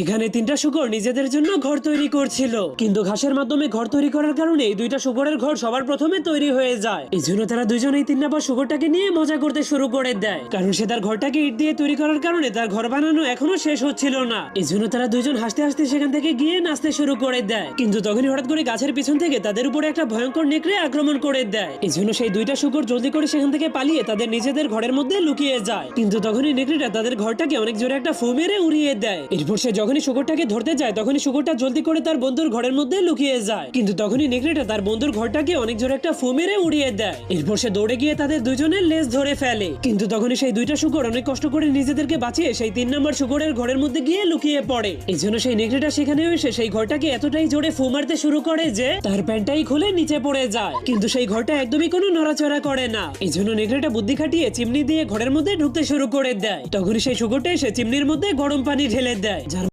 এখানে তিনটা শুকর নিজেদের জন্য ঘর তৈরি করছিল। কিন্তু ঘাসের মাধ্যমে ঘর তৈরি করার কারণে এই দুইটা শুকরের ঘর সবার প্রথমে তৈরি হয়ে যায়। এই জন্য তারা দুজনেই তিন নাম্বার শুকরটাকে নিয়ে মজা করতে শুরু করে দেয়। কারণ সে তার ঘরটাকে ইট দিয়ে তৈরি করার কারণে তার ঘর বানানো এখনও শেষ হচ্ছিল না। এই জন্য তারা দুজন হাসতে হাসতে সেখান থেকে গিয়ে নাচতে শুরু করে দেয়। কিন্তু তখনই হঠাৎ করে গাছের পিছন থেকে তাদের উপরে একটা ভয়ঙ্কর নেকড়ে আক্রমণ করে দেয়। এই জন্য সেই দুইটা শুকর জলদি করে সেখান থেকে পালিয়ে তাদের নিজেদের ঘরের মধ্যে লুকিয়ে যায়। কিন্তু তখনই নেকড়েটা তাদের ঘরটাকে অনেক জোরে একটা ফু মেরে উড়িয়ে দেয়। এরপর সে যখনই শুকরটাকে ধরতে যায়, তখনই শুকরটা জলদি করে তার বন্ধুর ঘরের মধ্যে লুকিয়ে যায়। কিন্তু তখনই নেকড়েটা তার বন্ধুর ঘরটাকে অনেক জোরে একটা ফু মেরে উড়িয়ে দেয়। এরপর সে দৌড়ে গিয়ে তাদের দুজনের লেজ ধরে ফেলে। কিন্তু তখনই সেই দুইটা শুকর অনেক কষ্ট করে নিজেদেরকে বাঁচিয়ে সেই তিন নম্বর শুকরের ঘরের মধ্যে গিয়ে লুকিয়ে পড়ে। এই জন্য সেই নেকড়েটা সেখানেও এসে সেই ঘরটাকে এতটাই জোরে ফু মারতে শুরু করে যে তার প্যান্টটাই খুলে নিচে পড়ে যায়। কিন্তু সেই ঘরটা একদমই কোনো নড়াচড়া করে না। এই জন্য নেকড়েটা বুদ্ধি খাটিয়ে চিমনি দিয়ে ঘরের মধ্যে ঢুকতে শুরু করে দেয়। তখনই সেই শুকরটা এসে চিমনির মধ্যে গরম পানি ঢেলে দেয়